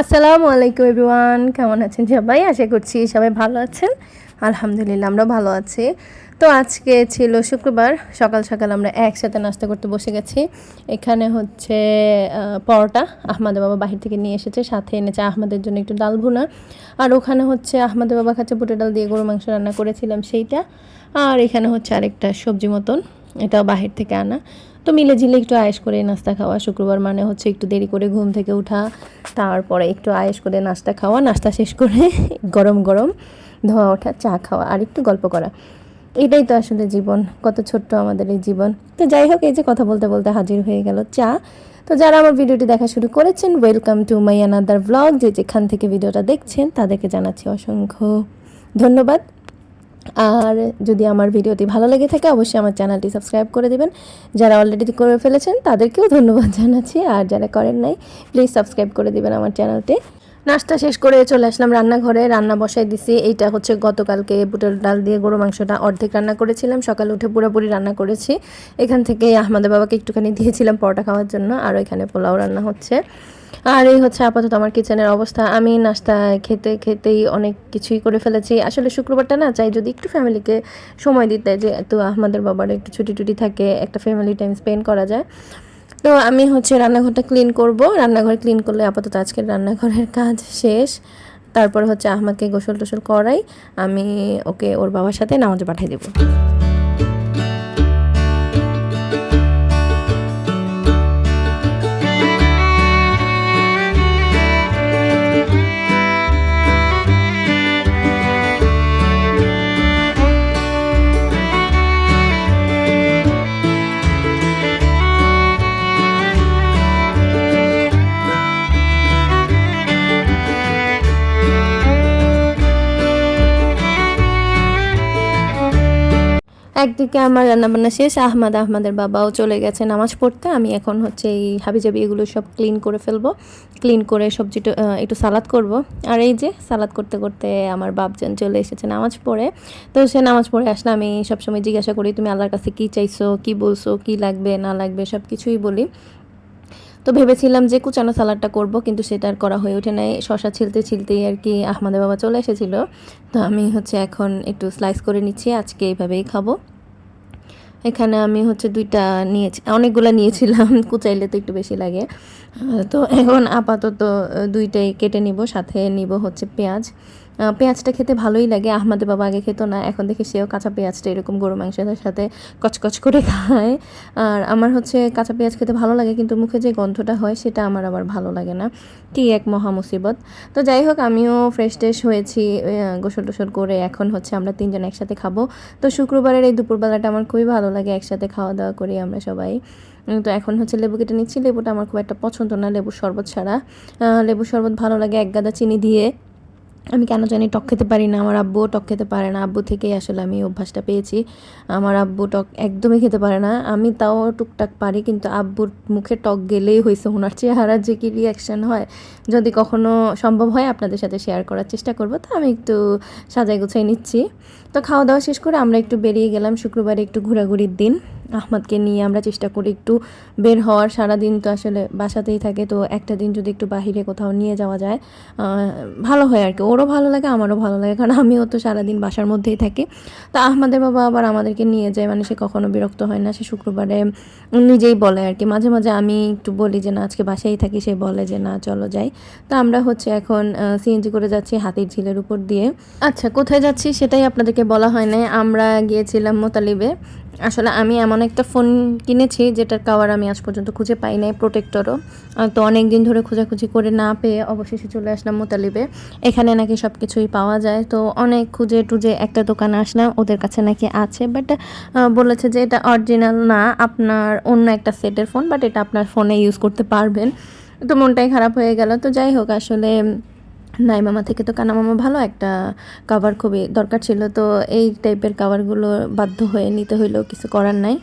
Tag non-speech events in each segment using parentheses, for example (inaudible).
আসসালামু আলাইকুম এভরিওয়ান, কেমন আছেন সবাই? আশা করছি সবাই ভালো আছেন। আলহামদুলিল্লাহ আমরা ভালো আছি। তো আজকে ছিল শুক্রবার, সকাল সকাল আমরা একসাথে নাস্তা করতে বসে গেছি। এখানে হচ্ছে পরোটা আহমদের বাবা বাহির থেকে নিয়ে এসেছে, সাথে এনেছে আহমদের জন্য একটু ডাল ভুনা। আর ওখানে হচ্ছে আহমদের বাবা খাচ্ছে বুটের ডাল দিয়ে গরু মাংস রান্না করেছিলাম সেইটা। আর এখানে হচ্ছে আরেকটা সবজি মতন। এটাও বাহির থেকে আনা। তো মিলে ঝিলে একটু আয়েস করে নাস্তা খাওয়া, শুক্রবার মানে হচ্ছে একটু দেরি করে ঘুম থেকে ওঠা তারপরে একটু আয়েস করে নাস্তা খাওয়া, নাস্তা শেষ করে (laughs) গরম গরম ধোয়া ওঠা, চা খাওয়া আর একটু গল্প করা। এটাই তো আসলে জীবন, কত ছোট্ট আমাদের এই জীবন। তো যাই হোক, এই যে কথা বলতে বলতে হাজির হয়ে গেল চা। তো যারা আমার ভিডিওটি দেখা শুরু করেছেন welcome to my another blog যে যেখান থেকে ভিডিওটা দেখছেন, তাদেরকে জানাচ্ছি অসংখ্য ধন্যবাদ। আর যদি আমার ভিডিওটি ভালো লেগে থাকে, অবশ্যই আমার চ্যানেলটি সাবস্ক্রাইব করে দেবেন। যারা অলরেডি করে ফেলেছেন, তাদেরকেও ধন্যবাদ জানাচ্ছি। আর যারা করেন নাই প্লিজ সাবস্ক্রাইব করে দিবেন আমার চ্যানেলটি। নাস্তা শেষ করে চলে আসলাম রান্নাঘরে। রান্না বসাই দিছি। এইটা হচ্ছে গতকালকে বুটের ডাল দিয়ে গরু মাংসটা অর্ধেক রান্না করেছিলাম। সকালে উঠে পুরোপুরি রান্না করেছি। এখান থেকে আহমদের বাবাকে একটুখানি দিয়েছিলাম পরোটা খাওয়ার জন্য। আর এখানে পোলাও রান্না হচ্ছে। আর এই হচ্ছে আপাতত আমার কিচেনের অবস্থা। আমি নাস্তা খেতে খেতেই অনেক কিছুই করে ফেলেছি। আসলে শুক্রবারটা না চাই যদি একটু ফ্যামিলিকে সময় দিতে যে তো আমাদের বাবার একটু ছুটি টুটি থাকে, একটা ফ্যামিলি টাইম স্পেন্ড করা যায়। তো আমি হচ্ছে রান্নাঘরটা ক্লিন করব। রান্নাঘর ক্লিন করলে আপাতত আজকের রান্নাঘরের কাজ শেষ। তারপর হচ্ছে আহমদকে গোসল টোসল করাই। আমি ওকে ওর বাবার সাথে নামাজে পাঠিয়ে দেবো। একদিকে আমার রান্নাবান্না শেষ, আহমদ আহমদের বাবাও চলে গেছে নামাজ পড়তে। আমি এখন হচ্ছে এই হাবিজাবি এগুলো সব ক্লিন করে ফেলব। ক্লিন করে সবজিটা একটু সালাদ করব। আর এই যে সালাদ করতে করতে আমার বাপজন চলে এসেছে নামাজ পড়ে। তো সে নামাজ পড়ে আসলে আমি সবসময় জিজ্ঞাসা করি, তুমি আল্লাহর কাছে কী চাইছো? কী বলছো? কী লাগবে? না লাগবে? সব কিছুই বলি। তো ভেবেছিলাম যে কুচানো সালাডটা করব, কিন্তু সেটা আর করা হয়ে ওঠে নাই। শশা ছিলতে ছিলতেই আর কি আহমদের বাবা চলে এসেছিল। তো আমি হচ্ছে এখন একটু স্লাইস করে নিচ্ছি, আজকে এইভাবেই খাব। এখানে আমি হচ্ছে দুইটা নিয়েছি, অনেকগুলো নিয়েছিলাম, (laughs) কুচাইলে তো একটু বেশি লাগে। তো এখন আপাতত দুইটাই কেটে নিব, সাথে নিব হচ্ছে পেঁয়াজ। পেঁয়াজটা খেতে ভালোই লাগে। আহমাদের বাবা আগে খেত না, এখন দেখি সেও কাঁচা পেঁয়াজটা এরকম গরু মাংসের সাথে কচকচ করে খায়। আর আমার হচ্ছে কাঁচা পেঁয়াজ খেতে ভালো লাগে, কিন্তু মুখে যে গন্ধটা হয় সেটা আমার আবার ভালো লাগে না। কি এক মহা মুসিবত। তো যাই হোক, আমিও ফ্রেশ ট্রেশ হয়েছি গোসল টোসল করে এখন হচ্ছে আমরা তিনজন একসাথে খাব। তো শুক্রবারের এই দুপুরবেলাটা আমার খুবই ভালো লাগে, একসাথে খাওয়া দাওয়া করি আমরা সবাই। তো এখন হচ্ছে লেবু কেটে নিচ্ছি। লেবুটা আমার খুব একটা পছন্দ না, লেবুর শরবত ছাড়া। লেবুর শরবত ভালো লাগে, এক গাদা চিনি দিয়ে। আমি কেন জানি টক খেতে পারি না, আমার আব্বুও টক খেতে পারে না। আব্বু থেকেই আসলে আমি অভ্যাসটা পেয়েছি। আমার আব্বু টক একদমই খেতে পারে না। আমি তাও টুকটাক পারি, কিন্তু আব্বুর মুখে টক গেলেই হয়েছে ওনার চেহারার যে কি রিয়াকশান হয়। যদি কখনো সম্ভব হয় আপনাদের সাথে শেয়ার করার চেষ্টা করব। তো আমি একটু সাজাই গুছাই নিচ্ছি। তো খাওয়া দাওয়া শেষ করে আমরা একটু বেরিয়ে গেলাম। শুক্রবারে একটু ঘোরাঘুরির দিন। আহমদকে নিয়ে আমরা চেষ্টা করি একটু বের হওয়ার। সারা দিন তো আসলে বাসাতেই থাকে, তো একটা দিন যদি একটু বাহিরে কোথাও নিয়ে যাওয়া যায় ভালো হয় আর কি ওরও ভালো লাগে, আমারও ভালো লাগে, কারণ আমিও তো সারাদিন বাসার মধ্যেই থাকি। তা আহমদের বাবা আবার আমাদেরকে নিয়ে যায় মানে সে কখনো বিরক্ত হয় না, সে শুক্রবারে নিজেই বলে আর কি মাঝে মাঝে আমি একটু বলি যে, না, আজকে বাসায় থাকি। সে বলে যে, না, চলো যাই। তো আমরা হচ্ছে এখন সিএনজি করে যাচ্ছি হাতির ঝিলের উপর দিয়ে। আচ্ছা কোথায় যাচ্ছি সেটাই আপনাদেরকে বলা হয় নাই। আমরা গিয়েছিলাম মোতালিবে। আসলে আমি এমন একটা ফোন কিনেছি, যেটার কাওয়ার আমি আজ পর্যন্ত খুঁজে পাই নাই প্রোটেক্টরও তো অনেক দিন ধরে খোঁজাখুঁজি করে না পেয়ে অবশেষে চলে আসলাম মোতালিবে। এখানে নাকি সব কিছুই পাওয়া যায়। তো অনেক খুঁজে টুজে একটা দোকানে আসলাম, ওদের কাছে নাকি আছে। বাট বলেছে যে এটা অরিজিনাল না, আপনার অন্য একটা সেটের ফোন বাট এটা আপনার ফোনে ইউজ করতে পারবেন। তো মনটাই খারাপ হয়ে গেল। তো যাই হোক, আসলে নাই মামা থেকে তো কানা মামা ভালো, একটা কাভার খুবই দরকার ছিল, তো এই টাইপের কাভারগুলো বাধ্য হয়ে নিতে হইলেও কিছু করার নাই।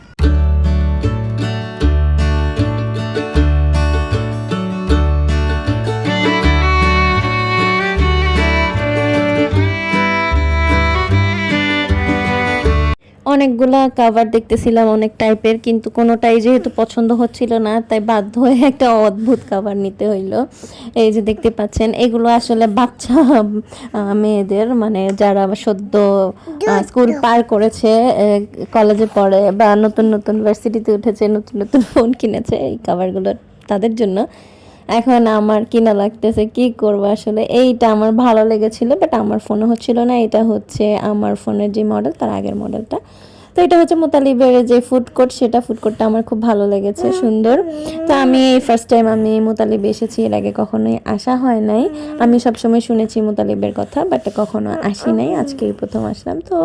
অনেকগুলা কাভার দেখতেছিলাম অনেক টাইপের কিন্তু কোনোটাই যেহেতু পছন্দ হচ্ছিল না, তাই বাধ্য হয়ে একটা অদ্ভুত কাভার নিতে হইল। এই যে দেখতে পাচ্ছেন, এগুলো আসলে বাচ্চা মেয়েদের মানে যারা সদ্য স্কুল পার করেছে কলেজে পড়ে বা নতুন নতুন ভার্সিটিতে উঠেছে, নতুন নতুন ফোন কিনেছে, এই কাভারগুলো তাদের জন্য। এখন আমার কিনা লাগতেছে, কি করব? আসলে এইটা আমার ভালো লেগেছিল বাট আমার ফোনে হচ্ছিল না। এটা হচ্ছে আমার ফোনের যে মডেল তার আগের মডেলটা তো এটা হচ্ছে মোতালিবের যে ফুড কোর্ট সেটা ফুড কোর্টটা আমার খুব ভালো লেগেছে সুন্দর। তো আমি এই ফার্স্ট টাইম আমি মোতালিবে এসেছি এর আগে কখনোই আসা হয় নাই। আমি সবসময় শুনেছি মোতালিবের কথা বাট কখনো আসি নাই আজকে এই প্রথম আসলাম। তো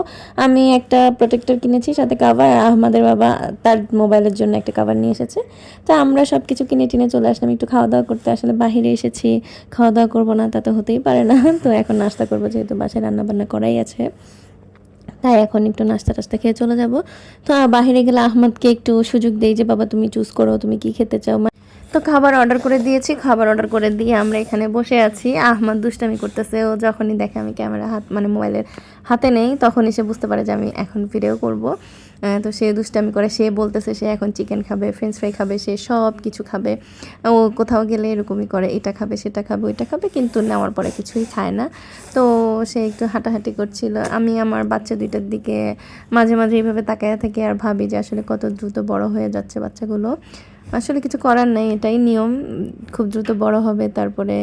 আমি একটা প্রোটেক্টর কিনেছি সাথে কাভার আমাদের বাবা তার মোবাইলের জন্য একটা কাভার নিয়ে এসেছে। তো আমরা সব কিছু কিনে টিনে চলে আসলাম একটু খাওয়া দাওয়া করতে। আসলে বাহিরে এসেছি খাওয়া দাওয়া করব না তা তো হতেই পারে না। তো এখন নাস্তা করব যেহেতু বাসায় রান্না বান্না করাই আছে। তাই এখন একটু নাস্তা টাস্তা খেয়ে চলে যাব। তো বাইরে গেলে আহমদকে একটু সুযোগ দেই যে, বাবা, তুমি চুজ করো, তুমি কি খেতে চাও? তো খাবার অর্ডার করে দিয়েছি। খাবার অর্ডার করে দিয়ে আমরা এখানে বসে আছি। আহমদ দুষ্টামি করতেছে। ও যখনই দেখে আমি ক্যামেরা হাত মানে মোবাইলের হাতে নেই, তখনই সে বুঝতে পারে যে আমি এখন ভিডিও করব। তো সে দুষ্টামি করে, সে বলতেছে সে এখন চিকেন খাবে ফ্রেঞ্চ ফ্রাই খাবে, সে সব কিছু খাবে। ও কোথাও গেলে এরকমই করে, এটা খাবে, সেটা খাবে, ওইটা খাবে, কিন্তু নেওয়ার পরে কিছুই খায় না। তো সে একটু হাঁটাহাঁটি করছিল। আমি আমার বাচ্চা দুইটার দিকে মাঝে মাঝে এইভাবে তাকায়া থাকি আর ভাবি যে আসলে কত দ্রুত বড় হয়ে যাচ্ছে বাচ্চাগুলো। আসলে কিছু করার নেই, এটাই নিয়ম। খুব দ্রুত বড় হবে, তারপরে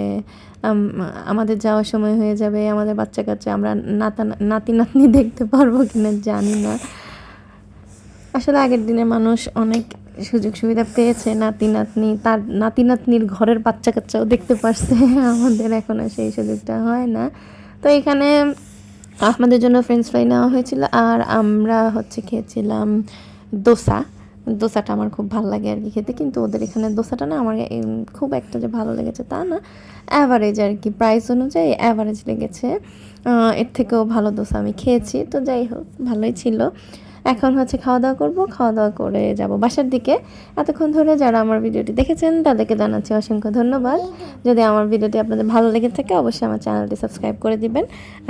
আমাদের যাওয়ার সময় হয়ে যাবে, আমাদের বাচ্চা কাচ্চা, আমরা নাতা, নাতি, নাতনি দেখতে পারব কিনা জানি না। আসলে আগের দিনে মানুষ অনেক সুযোগ সুবিধা পেয়েছে, নাতি, নাতনি, তার নাতি, নাতনির ঘরের বাচ্চা কাচ্চাও দেখতে পারছে, আমাদের এখন আর সেই সুযোগটা হয় না। তো এখানে আমাদের জন্য ফ্রেঞ্চ ফ্রাই নেওয়া হয়েছিল, আর আমরা হচ্ছে খেয়েছিলাম দোসা। দোসাটা আমার খুব ভালো লাগে আর কি খেতে, কিন্তু ওদের এখানে দোসাটা না আমার খুব একটা যে ভালো লেগেছে তা না। অ্যাভারেজ আর কি প্রাইস অনুযায়ী অ্যাভারেজ লেগেছে। এর থেকেও ভালো দোসা আমি খেয়েছি, তো যাই হোক, ভালোই ছিল। এখন হচ্ছে খাওয়া দাওয়া করব খাওয়া দাওয়া করে যাব বাসার দিকে। এতক্ষণ ধরে যারা আমার ভিডিওটি দেখেছেন, তাদেরকে জানাচ্ছি অসংখ্য ধন্যবাদ। যদি আমার ভিডিওটি আপনাদের ভালো লেগে থাকে, অবশ্যই আমার চ্যানেলটি সাবস্ক্রাইব করে দিবেন।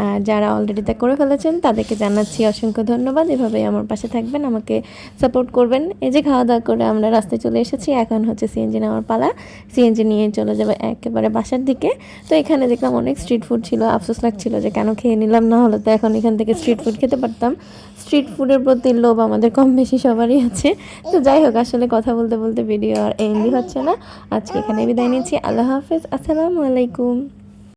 আর যারা অলরেডি তা করে ফেলেছেন, তাদেরকে জানাচ্ছি অসংখ্য ধন্যবাদ। এভাবেই আমার পাশে থাকবেন, আমাকে সাপোর্ট করবেন। এই যে খাওয়া দাওয়া করে আমরা রাস্তায় চলে এসেছি, এখন হচ্ছে সিএনজি নেওয়ার পালা। সিএনজি নিয়ে চলে যাবে একেবারে বাসার দিকে। তো এখানে দেখলাম অনেক স্ট্রিট ফুড ছিল, আফসোস লাগছিল যে কেন খেয়ে নিলাম, না হলে তো এখন এখান থেকে স্ট্রিট ফুড খেতে পারতাম। স্ট্রিট ফুডের প্রতি লোভ আমাদের কম বেশি সবারই আছে। তো যাই হোক, আসলে কথা বলতে বলতে ভিডিও আর এন্ডই হচ্ছে না। আজকে এখানে বিদায় নিচ্ছি। আল্লাহ হাফেজ। আসসালামু আলাইকুম।